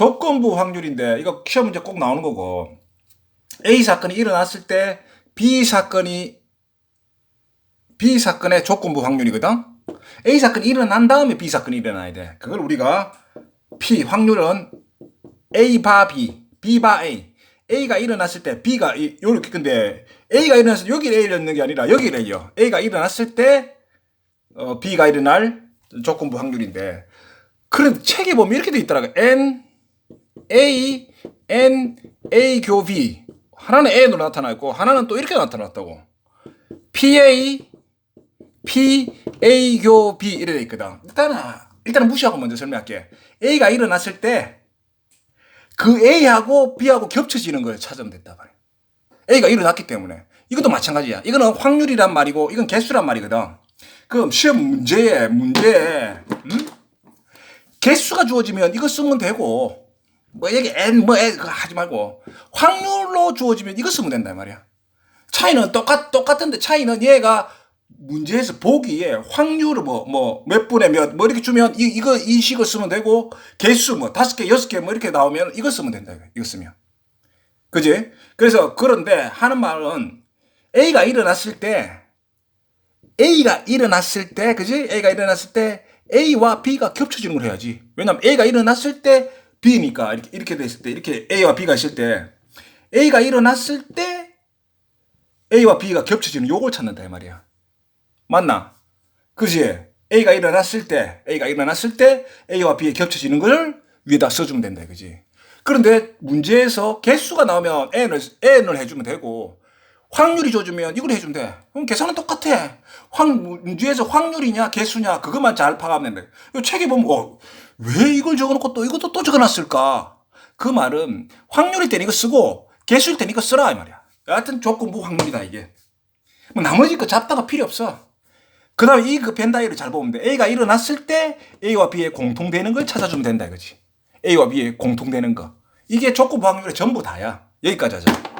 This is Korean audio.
조건부 확률인데 이거 시험 문제 꼭 나오는 거고 A 사건이 일어났을 때 B 사건이 B 사건의 조건부 확률이거든. A 사건이 일어난 다음에 B 사건이 일어나야 돼. 그걸 우리가 P 확률은 A 바 B, B 바 A. A가 일어났을 때 B가 이- 요렇게 근데 A가 일어났을 때 여기를 A를 넣는 게 아니라 여기를 A요. A가 일어났을 때 어, B가 일어날 조건부 확률인데 그런 책에 보면 이렇게 돼 있더라고. N A N A 교 B 하나는 N으로 나타나 있고 하나는 또 이렇게 나타났다고. PA P A 교 B 이래 돼 있거든. 일단은 일단은 무시하고 먼저 설명할게. A가 일어났을 때 그 A하고 B하고 겹쳐지는 걸 찾으면 말이야. A가 일어났기 때문에 이것도 마찬가지야. 이거는 확률이란 말이고 이건 개수란 말이거든. 그럼 시험 문제에 문제에 음? 개수가 주어지면 이거 쓰면 되고 뭐 여기 n 뭐 n 하지 말고 확률로 주어지면 이거 쓰면 된단 말이야. 차이는 똑같 똑같은데 차이는 얘가 문제에서 보기에 확률을 뭐 뭐 몇 분의 몇뭐 이렇게 주면 이 이거 이 식을 쓰면 되고 개수 뭐 다섯 개 여섯 개 뭐 이렇게 나오면 이거 쓰면 된다 이거 쓰면 그지? 그래서 그런데 하는 말은 A가 일어났을 때 A가 일어났을 때 그지? A가 일어났을 때 A와 B가 겹쳐지는 걸 해야지. 왜냐면 A가 일어났을 때 B니까 이렇게 이렇게 됐을 때 이렇게 A와 B가 있을 때 A가 일어났을 때 A와 B가 겹쳐지는 요걸 찾는다 이 말이야. 맞나? 그지? A가 일어났을 때 A가 일어났을 때 A와 B에 겹쳐지는 걸 위에다 써주면 된다 그지? 그런데 문제에서 개수가 나오면 n을 n을 해주면 되고 확률이 줘주면 이걸 해주면 돼. 그럼 계산은 똑같아. 확, 문제에서 확률이냐, 개수냐, 그것만 잘 파악하면 돼. 이 책에 보면, 어, 왜 이걸 적어놓고 또 이것도 또 적어놨을까? 그 말은 확률일 때는 이거 쓰고, 개수일 때는 이거 쓰라, 이 말이야. 여하튼 조건부 확률이다, 이게. 뭐 나머지 거 잡다가 필요 없어. 그 다음에 이그 벤다이를 잘 보면 돼. A가 일어났을 때 A와 B의 공통되는 걸 찾아주면 된다, 이거지. A와 B의 공통되는 거. 이게 조건부 확률의 전부 다야. 여기까지 하자.